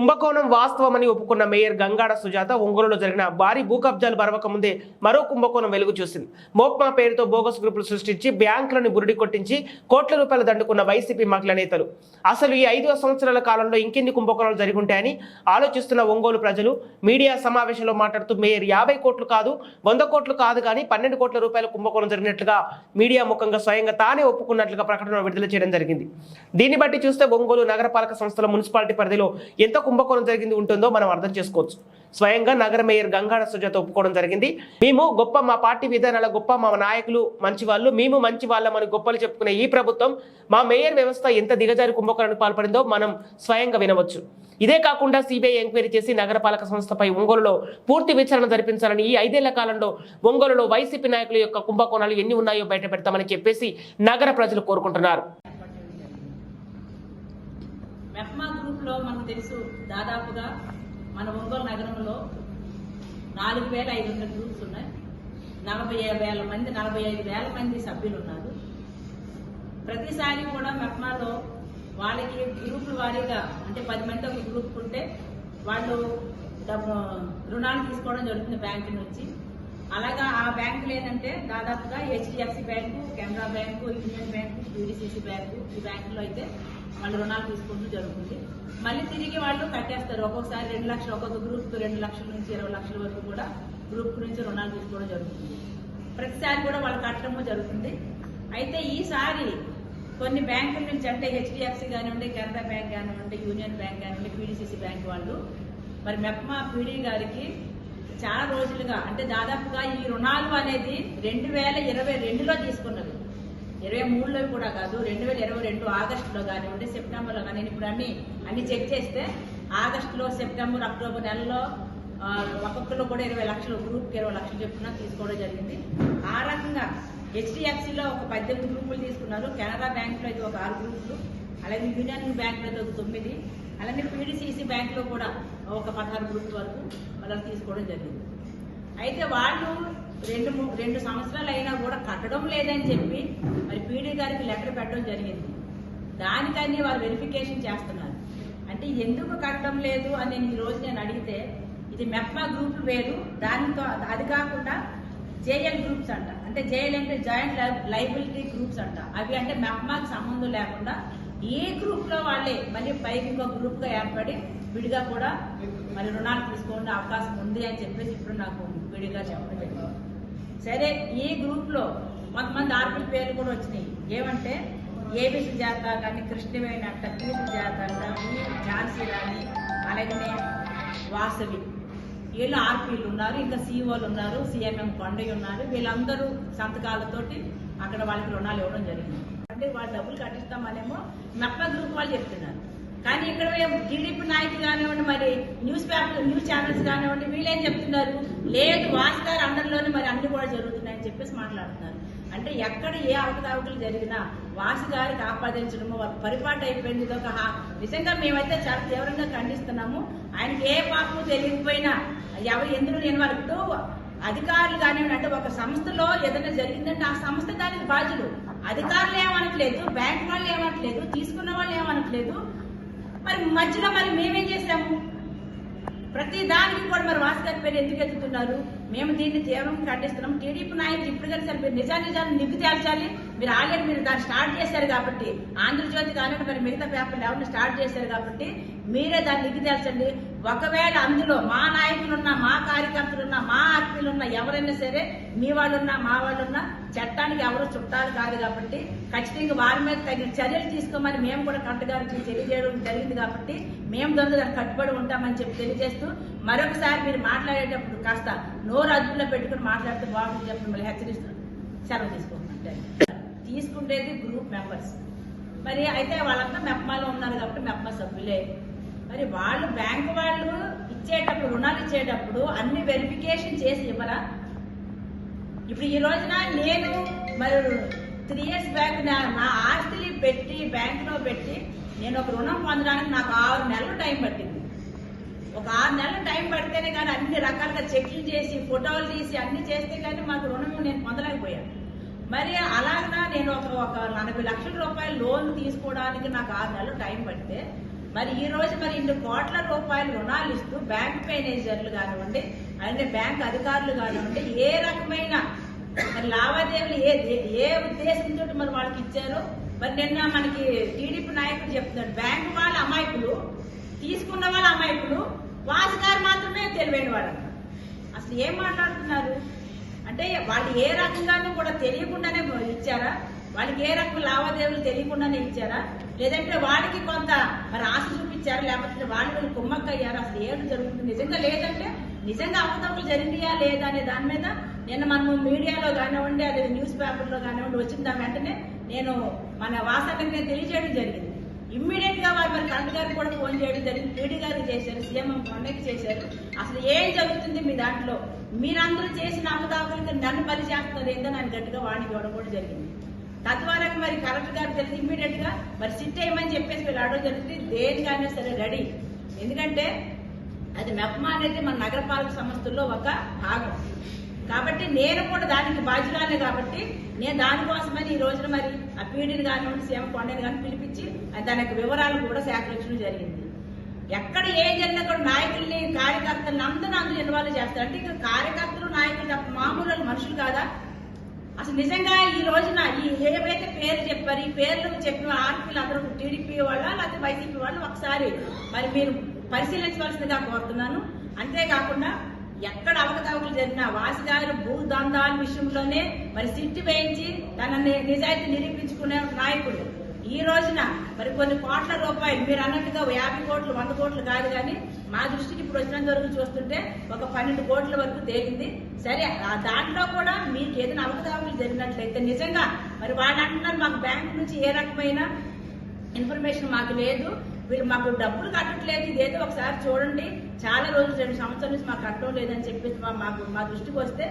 కుంభకోణం వాస్తవమని ఒప్పుకున్న మేయర్ గంగాడ సుజాత ఒంగోలులో జరిగిన భారీ భూ కబ్జాలు బరవక ముందే మరో కుంభకోణం వెలుగు చూసింది. మోక్మా పేరుతో బోగస్ గ్రూపులు సృష్టించి బ్యాంకులను బురిడి కొట్టించి కోట్ల రూపాయలు దండుకున్న వైసీపీ మహిళా నేతలు. అసలు ఈ ఐదు సంవత్సరాల కాలంలో ఇంకెన్ని కుంభకోణాలు జరిగి ఆలోచిస్తున్న ఒంగోలు ప్రజలు మీడియా సమావేశంలో మాట్లాడుతూ మేయర్ యాభై కోట్లు కాదు వంద కోట్లు కాదు కానీ పన్నెండు కోట్ల రూపాయల కుంభకోణం జరిగినట్లుగా మీడియా ముఖంగా స్వయంగా తానే ఒప్పుకున్నట్లుగా ప్రకటన విడుదల చేయడం జరిగింది. దీన్ని బట్టి చూస్తే ఒంగోలు నగరపాలక సంస్థల మున్సిపాలిటీ పరిధిలో ఎంత కుంభకోణం జరిగింది ఉంటుందో మనం అర్థం చేసుకోవచ్చు. స్వయంగా నగర మేయర్ గంగాడ సుజాత ఒప్పుకోవడం జరిగింది. మేము గొప్ప మా పార్టీ విధానాల గొప్ప మా నాయకులు మంచి వాళ్ళు మేము మంచి వాళ్ళమని గొప్పలు చెప్పుకునే ఈ ప్రభుత్వం మా మేయర్ వ్యవస్థ ఎంత దిగజారి కుంభకోణానికి పాల్పడిందో మనం స్వయంగా వినవచ్చు. ఇదే కాకుండా సిబిఐ ఎంక్వైరీ చేసి నగరపాలక సంస్థపై ఒంగోలులో పూర్తి విచారణ జరిపించాలని ఈ ఐదేళ్ళ కాలంలో ఒంగోలులో వైసీపీ నాయకుల యొక్క కుంభకోణాలు ఎన్ని ఉన్నాయో బయట పెడతామని చెప్పేసి నగర ప్రజలు కోరుకుంటున్నారు. మెప్మా గ్రూప్లో మనకు తెలుసు దాదాపుగా మన ఒంగోలు నగరంలో నాలుగు వేల ఐదు వందల గ్రూప్స్ ఉన్నాయి. నలభై వేల మంది నలభై ఐదు వేల మంది సభ్యులు ఉన్నారు ప్రతిసారి కూడా మెప్మాలో వాళ్ళకి గ్రూపుల వారీగా అంటే పది మంది ఒక గ్రూప్ ఉంటే వాళ్ళు డబ్బు రుణాలు తీసుకోవడం జరుగుతుంది బ్యాంకు నుంచి. అలాగా ఆ బ్యాంకులు ఏంటంటే దాదాపుగా HDFC bank Canara bank union bank UDCC bank ఈ బ్యాంకులో అయితే వాళ్ళు రుణాలు తీసుకుంటూ జరుగుతుంది. మళ్ళీ తిరిగి వాళ్ళు కట్టేస్తారు. ఒక్కొక్కసారి రెండు లక్షలు ఒక్కొక్క గ్రూప్ రెండు లక్షల నుంచి ఇరవై లక్షల వరకు కూడా గ్రూప్ నుంచి రుణాలు తీసుకోవడం జరుగుతుంది. ప్రతిసారి కూడా వాళ్ళు కట్టడము జరుగుతుంది. అయితే ఈసారి కొన్ని బ్యాంకుల నుంచి అంటే హెచ్డిఎఫ్సి కానివ్వండి కెనరా బ్యాంక్ కానివ్వండి యూనియన్ బ్యాంక్ కానివ్వండి పీడీసీసీ బ్యాంక్ వాళ్ళు మరి మెప్మా పీడీ గారికి చాలా రోజులుగా అంటే దాదాపుగా ఈ రుణాలు అనేది రెండు వేల ఇరవై రెండులో తీసుకున్నారు ఇరవై మూడులో కూడా కాదు రెండు వేల ఇరవై రెండు ఆగస్టులో కానివ్వండి సెప్టెంబర్లో కానీ ఇప్పుడు అన్ని అన్ని చెక్ చేస్తే ఆగస్టులో సెప్టెంబర్ అక్టోబర్ నెలలో ఒక్కొక్కరు కూడా ఇరవై లక్షలు గ్రూప్కి ఇరవై లక్షలు చెప్పున తీసుకోవడం జరిగింది. ఆ రకంగా హెచ్డిఎఫ్సిలో ఒక పద్దెనిమిది గ్రూపులు తీసుకున్నారు. కెనరా బ్యాంకులో అయితే ఒక ఆరు గ్రూపులు. అలాగే యూనియన్ బ్యాంకులో అయితే ఒక తొమ్మిది. అలాగే పీడీసీసీ బ్యాంకులో కూడా ఒక పదహారు గ్రూపుల వరకు వాళ్ళని తీసుకోవడం జరిగింది. అయితే వాళ్ళు రెండు రెండు సంవత్సరాలు అయినా కూడా కట్టడం లేదని చెప్పి మరి పీడీ గారికి లెటర్ పెట్టడం జరిగింది. దానికని వాళ్ళు వెరిఫికేషన్ చేస్తున్నారు. అంటే ఎందుకు కట్టడం లేదు అని నేను ఈరోజు రోజు నేను అడిగితే ఇది మెప్మా గ్రూప్ వేరు. దానితో అది కాకుండా జేఎల్ గ్రూప్స్ అంట. అంటే జేఎల్ అంటే జాయింట్ లైబిలిటీ గ్రూప్స్ అంట. అవి అంటే మెప్మాకి సంబంధం లేకుండా ఏ గ్రూప్లో వాళ్ళే మళ్ళీ పైకి ఇంకో గ్రూప్గా ఏర్పడి విడిగా కూడా మరి రుణాలు తీసుకోండి అవకాశం ఉంది అని చెప్పేసి ఇప్పుడు నాకు విడిగా చెప్పడం సరే ఈ గ్రూప్లో కొంతమంది ఆర్పిల్ పేర్లు కూడా వచ్చినాయి. ఏమంటే ఏబిసి జాత కానీ కృష్ణవేణి అంట పీసు జాత అంట ఝాన్సీ రాణి అలాగనే వాసవి. వీళ్ళు ఆర్పీలు ఉన్నారు ఇంకా సీఓలు ఉన్నారు సీఎంఎం కొండయ్య ఉన్నారు. వీళ్ళందరూ సంతకాలతోటి అక్కడ వాళ్ళకి రుణాలు ఇవ్వడం జరిగింది. అంటే వాళ్ళు డబ్బులు కట్టిస్తామనేమో నప్ప గ్రూప్ వాళ్ళు చెప్తున్నారు. కానీ ఇక్కడ టీడీపీ నాయకులు కానివ్వండి మరి న్యూస్ పేపర్ న్యూస్ ఛానల్స్ కానివ్వండి వీళ్ళేం చెప్తున్నారు? లేదు వాసు అండర్లోనే మరి అన్ని కూడా జరుగుతున్నాయని చెప్పేసి మాట్లాడుతున్నారు. అంటే ఎక్కడ ఏ అవకతవకలు జరిగినా వాసు గారికి ఆపాదించడము వాళ్ళ పరిపాటు అయిపోయింది. ఒక నిజంగా మేమైతే చాలా తీవ్రంగా ఖండిస్తున్నాము. ఆయనకి ఏ పాపం తెలియకపోయినా ఎవరు ఎందుకు నేను వాళ్ళు అధికారులు కానివ్వండి అంటే ఒక సంస్థలో ఏదైనా జరిగిందంటే ఆ సంస్థ దానికి బాధ్యులు. అధికారులు ఏమనట్లేదు బ్యాంక్ వాళ్ళు ఏమనట్లేదు తీసుకున్న వాళ్ళు ఏమనట్లేదు. మరి మధ్యలో మరి మేమేం చేసాము ప్రతి దానికి కూడా మరి వాసు గారి పేరు ఎందుకు ఎత్తుతున్నారు? మేము దీన్ని తీవ్రంగా ఖండిస్తున్నాం టీడీపీ నాయకులు ఇప్పుడు కానీ సరిపోయి నిజాన్ని నిజా నిజాన్ని నిగ్గు తేల్చాలి. మీరు ఆల్రెడీ మీరు దాన్ని స్టార్ట్ చేశారు కాబట్టి ఆంధ్రజ్యోతి కానివ్వండి మరి మిగతా పేపర్లు ఎవరిని స్టార్ట్ చేశారు కాబట్టి మీరే దాన్ని నిగ్గు ఒకవేళ అందులో మా నాయకులున్నా మా కార్యకర్తలున్నా మా ఆత్మీయులున్నా ఎవరైనా సరే మీ వాళ్ళున్నా మా వాళ్ళున్నా చట్టానికి ఎవరు చుట్టాలు కాదు కాబట్టి ఖచ్చితంగా వారి మీద తగిన చర్యలు తీసుకోమని మేము కూడా కట్టగారికి తెలియజేయడం జరిగింది కాబట్టి మేము దొంగ దానికి కట్టుబడి ఉంటామని చెప్పి తెలియజేస్తూ మరొకసారి మీరు మాట్లాడేటప్పుడు కాస్త నోరు అదుపులో పెట్టుకుని మాట్లాడితే బాగుంటుంది చెప్పి మిమ్మల్ని హెచ్చరిస్తూ సెలవు తీసుకుంటున్నాం తీసుకునేది గ్రూప్ మెంబర్స్ మరి అయితే వాళ్ళంతా మెప్మాలో ఉన్నారు కాబట్టి మెప్మా సభ్యులే. మరి వాళ్ళు బ్యాంకు వాళ్ళు ఇచ్చేటప్పుడు రుణాలు ఇచ్చేటప్పుడు అన్ని వెరిఫికేషన్ చేసి ఇవ్వరా? ఇప్పుడు ఈ రోజున నేను మరి త్రీ ఇయర్స్ బ్యాక్ నా నా ఆస్తిని పెట్టి బ్యాంకులో పెట్టి నేను ఒక రుణం పొందడానికి నాకు ఆరు నెలలు టైం పట్టింది. ఒక ఆరు నెలలు టైం పడితేనే కానీ అన్ని రకాలుగా చెక్లు చేసి ఫోటోలు తీసి అన్ని చేస్తే కానీ మాకు రుణం నేను పొందలేకపోయాను. మరి అలాగనా నేను ఒక ఒక నలభై లక్షల రూపాయలు లోన్ తీసుకోవడానికి నాకు ఆరు నెలలు టైం పడితే మరి ఈ రోజు మరి ఇన్ని కోట్ల రూపాయలు రుణాలు ఇస్తూ బ్యాంక్ మేనేజర్లు కానివ్వండి అంటే బ్యాంక్ అధికారులు కానివ్వండి ఏ రకమైన మరి లావాదేవీలు ఏ ఏ ఉద్దేశంతో మరి వాళ్ళకి ఇచ్చారో? మరి నిన్న మనకి టీడీపీ నాయకుడు చెప్తున్నాడు బ్యాంక్ వాళ్ళ అమాయకులు తీసుకున్న వాళ్ళ అమాయకులు వాసుగారు మాత్రమే తెలివైన వాళ్ళు అసలు ఏం మాట్లాడుతున్నారు? అంటే వాళ్ళు ఏ రకంగానూ కూడా తెలియకుండానే ఇచ్చారా? వాళ్ళకి ఏ రకం లావాదేవీలు తెలియకుండానే ఇచ్చారా? లేదంటే వాళ్ళకి కొంత మరి ఆశ చూపించారా? లేకపోతే వాళ్ళు వీళ్ళు కుమ్మక్కయ్యారా? అసలు ఏడు జరుగుతుంది? నిజంగా లేదంటే నిజంగా అవతవలు జరిగినాయా లేదా అనే దాని మీద నిన్న మనము మీడియాలో కానివ్వండి అదే న్యూస్ పేపర్లో కానివ్వండి వచ్చిన దాని వెంటనే నేను మన వాసానికి తెలియజేయడం జరిగింది. ఇమ్మీడియట్గా వారు మరి కరెంట్ గారికి కూడా ఫోన్ చేయడం జరిగింది. పీడీ గారికి చేశారు సీఎం కొండకి చేశారు. అసలు ఏం జరుగుతుంది మీ దాంట్లో? మీరందరూ చేసిన అమ్మదాకులకి నన్ను పని చేస్తున్నారు ఏందో నన్ను గట్టిగా వాడికి ఇవ్వడం కూడా జరిగింది. తద్వారా మరి కలెక్టర్ గారు తెలిసి ఇమ్మీడియట్గా మరి సిట్ చేయమని చెప్పేసి మీరు అడగడం జరుగుతుంది దేనికైనా సరే రెడీ. ఎందుకంటే అది మెప్మా అనేది మన నగరపాలక సంస్థల్లో ఒక భాగం. కాబట్టి నేను కూడా దానికి బాధ్యురాలే కాబట్టి నేను దానికోసమని ఈ రోజున మరి ఆ పీడిని కానివ్వండి సీఎం కొండని కానీ పిలిపించి దానికి యొక్క వివరాలు కూడా సేకరించడం జరిగింది. ఎక్కడ ఏం జరిగినా కూడా నాయకుల్ని కార్యకర్తలను అందరూ అందులో ఇన్వాల్వ్ చేస్తారు. అంటే ఇక్కడ కార్యకర్తలు నాయకులు తప్ప మామూలు మనుషులు కాదా? అసలు నిజంగా ఈ రోజున ఈ ఏవైతే పేర్లు చెప్పారు ఈ పేర్లు చెప్పిన ఆర్పీలు అందరూ టీడీపీ వాళ్ళ లేకపోతే వైసీపీ వాళ్ళు? ఒకసారి మరి మీరు పరిశీలించవలసిందిగా కోరుతున్నాను. అంతేకాకుండా ఎక్కడ అవకతవకలు జరిగినా వాసిగారు భూదందాల విషయంలోనే మరి సిట్టి వేయించి తన నిజాయితీ నిరూపించుకునే నాయకుడు. ఈ రోజున మరి కొన్ని కోట్ల రూపాయలు మీరు అన్నట్టుగా యాభై కోట్లు వంద కోట్లు కాదు కానీ మా దృష్టికి ఇప్పుడు వచ్చినంత వరకు చూస్తుంటే ఒక పన్నెండు కోట్ల వరకు తేలింది. సరే ఆ దాంట్లో కూడా మీకు ఏదైనా అవకతవకలు జరిగినట్లయితే నిజంగా మరి వాళ్ళు అంటున్నారు మాకు బ్యాంకు నుంచి ఏ రకమైన ఇన్ఫర్మేషన్ మాకు లేదు. వీళ్ళు మాకు డబ్బులు కట్టట్లేదు ఇదేదో ఒకసారి చూడండి. చాలా రోజులు రెండు సంవత్సరాల నుంచి మాకు కట్టడం లేదని చెప్పేసి మా- మాకు మా దృష్టికి వస్తే